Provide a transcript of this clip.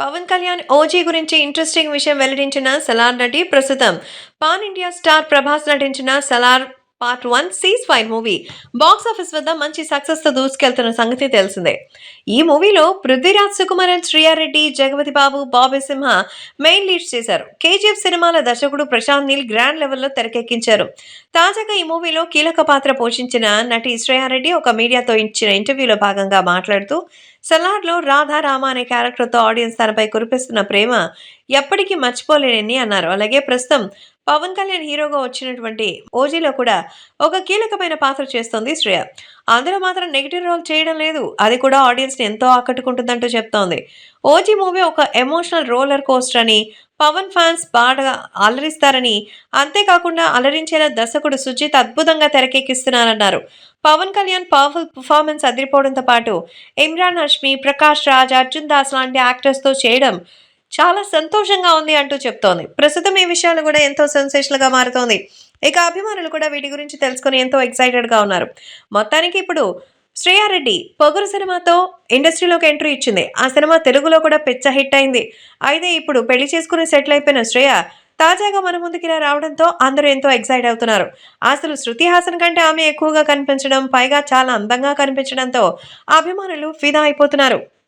Pawan Kalyan OG గురించి interesting విషయం వెల్లడించిన సలార్ నటి ప్రస్తుతం పాన్ ఇండియా స్టార్ ప్రభాస్ నటించిన Salaar part one cease fire movie. Box office వద్ద మంచి సక్సెస్తో దూసుకెళ్తున్న సంగతి తెలిసిందే. ఈ మూవీలో పృథ్వీరాజ్ సుకుమారన్ శ్రీయారెడ్డి జగపతి బాబు బాబీ సింహ మెయిన్ లీడ్స్ చేశారు. కేజీఎఫ్ సినిమాల దర్శకుడు ప్రశాంత్ నీల్ గ్రాండ్ లెవెల్లో తెరకెక్కించారు. తాజాగా ఈ మూవీలో కీలక పాత్ర పోషించిన నటి శ్రేయారెడ్డి ఒక మీడియాతో ఇచ్చిన ఇంటర్వ్యూలో భాగంగా మాట్లాడుతూ సలాడ్లో రాధా రామ అనే క్యారెక్టర్తో ఆడియన్స్ తనపై కురిపిస్తున్న ప్రేమ ఎప్పటికీ మర్చిపోలేనని అన్నారు. అలాగే ప్రస్తుతం పవన్ కళ్యాణ్ హీరోగా వచ్చినటువంటి ఓజీలో కూడా ఒక కీలకమైన పాత్ర చేస్తోంది శ్రేయ. అందులో మాత్రం నెగిటివ్ రోల్ చేయడం లేదు. అది కూడా ఆడియన్స్ని ఎంతో ఆకట్టుకుంటుందంటూ చెప్తోంది. ఓజీ మూవీ ఒక ఎమోషనల్ రోలర్ కోస్టర్ అని పవన్ ఫ్యాన్స్ బాగా అలరిస్తారని అంతేకాకుండా అలరించేలా దర్శకుడు సుజిత్ అద్భుతంగా తెరకెక్కిస్తున్నారన్నారు. పవన్ కళ్యాణ్ పవర్ఫుల్ పర్ఫార్మెన్స్ అదిరిపోవడంతో పాటు ఇమ్రాన్ హష్మి ప్రకాష్ రాజ్ అర్జున్ దాస్ లాంటి యాక్టర్స్తో చేయడం చాలా సంతోషంగా ఉంది అంటూ చెప్తోంది. ప్రస్తుతం ఈ విషయాలు కూడా ఎంతో సెన్సేషన్గా మారుతోంది. ఇక అభిమానులు కూడా వీటి గురించి తెలుసుకొని ఎంతో ఎక్సైటెడ్గా ఉన్నారు. మొత్తానికి ఇప్పుడు శ్రేయారెడ్డి పొగరు సినిమాతో ఇండస్ట్రీలోకి ఎంట్రీ ఇచ్చింది. ఆ సినిమా తెలుగులో కూడా పెచ్చ హిట్ అయింది. అయితే ఇప్పుడు పెళ్ళి చేసుకుని సెటిల్ అయిపోయిన శ్రేయ తాజాగా మన ముందుకి ఇలా రావడంతో అందరూ ఎంతో ఎక్సైట్ అవుతున్నారు. అసలు శృతి హాసన్ కంటే ఆమె ఎక్కువగా కనిపించడం పైగా చాలా అందంగా కనిపించడంతో అభిమానులు ఫిదా అయిపోతున్నారు.